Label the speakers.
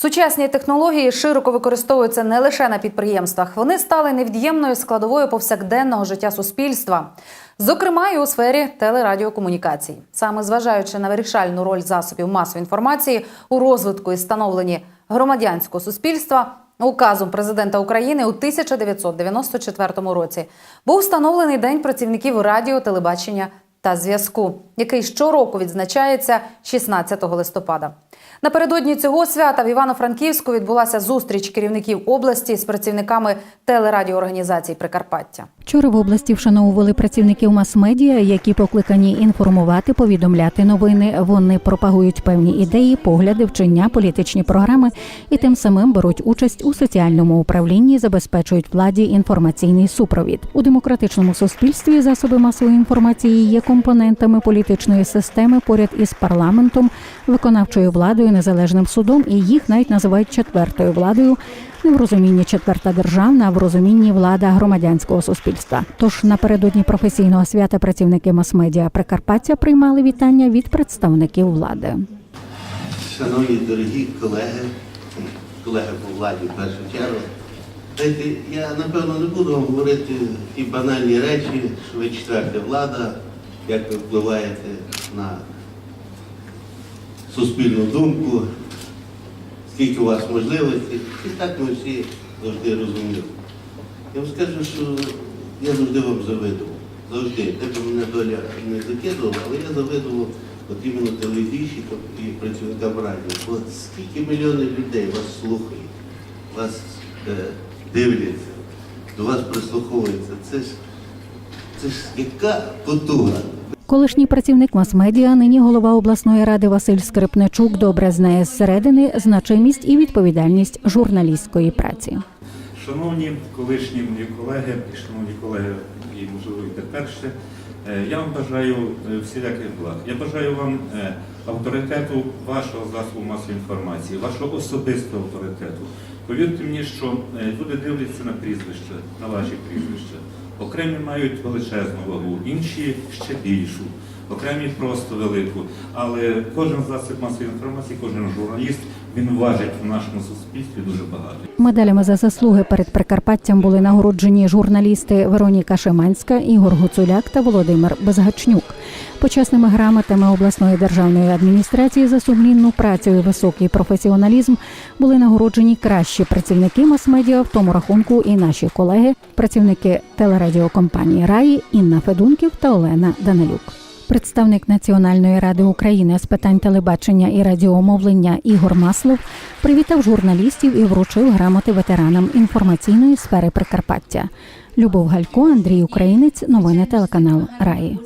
Speaker 1: Сучасні технології широко використовуються не лише на підприємствах. Вони стали невід'ємною складовою повсякденного життя суспільства, зокрема і у сфері телерадіокомунікацій. Саме зважаючи на вирішальну роль засобів масової інформації у розвитку і становленні громадянського суспільства, указом президента України у 1994 році був встановлений День працівників радіо, телебачення та зв'язку, який щороку відзначається 16 листопада. Напередодні цього свята в Івано-Франківську відбулася зустріч керівників області з працівниками телерадіоорганізацій Прикарпаття.
Speaker 2: Вчора в області вшановували працівників мас-медіа, які покликані інформувати, повідомляти новини. Вони пропагують певні ідеї, погляди, вчення, політичні програми і тим самим беруть участь у соціальному управлінні, забезпечують владі інформаційний супровід у демократичному суспільстві. Засоби масової інформації є компонентами політичної системи поряд із парламентом, виконавчою владою, незалежним судом, і їх навіть називають четвертою владою. Не в розумінні четверта державна, а в розумінні влада громадянського суспільства. Тож напередодні професійного свята працівники мас-медіа Прикарпаття приймали вітання від представників влади.
Speaker 3: Шановні дорогі колеги, колеги по владі в першу чергу, знаєте, я напевно не буду вам говорити ті банальні речі, що ви четверта влада, як ви впливаєте на суспільну думку, скільки у вас можливостей. І так ми всі завжди розуміли. Я вам скажу, що я завжди вам завидував. Завжди. Де б мене доля не закидувала, але я завидував от іменно телевізійщикам і працівникам радіо. Бо скільки мільйонів людей вас слухають, вас е, дивляться, до вас прислуховуються. Це ж, це ж яка потуга.
Speaker 2: Колишній працівник мас-медіа, нині голова обласної ради Василь Скрипничук добре знає зсередини значимість і відповідальність журналістської праці.
Speaker 4: Шановні колишні мої колеги, і шановні колеги, і можливо йде перше, е, я вам бажаю е, всіляких благ. Я бажаю вам е, авторитету вашого засобу масової інформації, вашого особистого авторитету. Повірте мені, що люди дивляться на прізвища, на ваші прізвища. Окремі мають величезну вагу, інші ще більшу, окремі просто велику. Але кожен засіб масової інформації, кожен журналіст, він важить в нашому суспільстві дуже багато.
Speaker 2: Медалями за заслуги перед Прикарпаттям були нагороджені журналісти Вероніка Шиманська, Ігор Гуцуляк та Володимир Безгачнюк. Почесними грамотами обласної державної адміністрації за сумлінну працю і високий професіоналізм були нагороджені кращі працівники мас-медіа, в тому рахунку і наші колеги, працівники телерадіокомпанії Раї Інна Федунків та Олена Данилюк. Представник Національної ради України з питань телебачення і радіомовлення Ігор Маслов привітав журналістів і вручив грамоти ветеранам інформаційної сфери Прикарпаття. Любов Галько, Андрій Українець, новини телеканал Раї.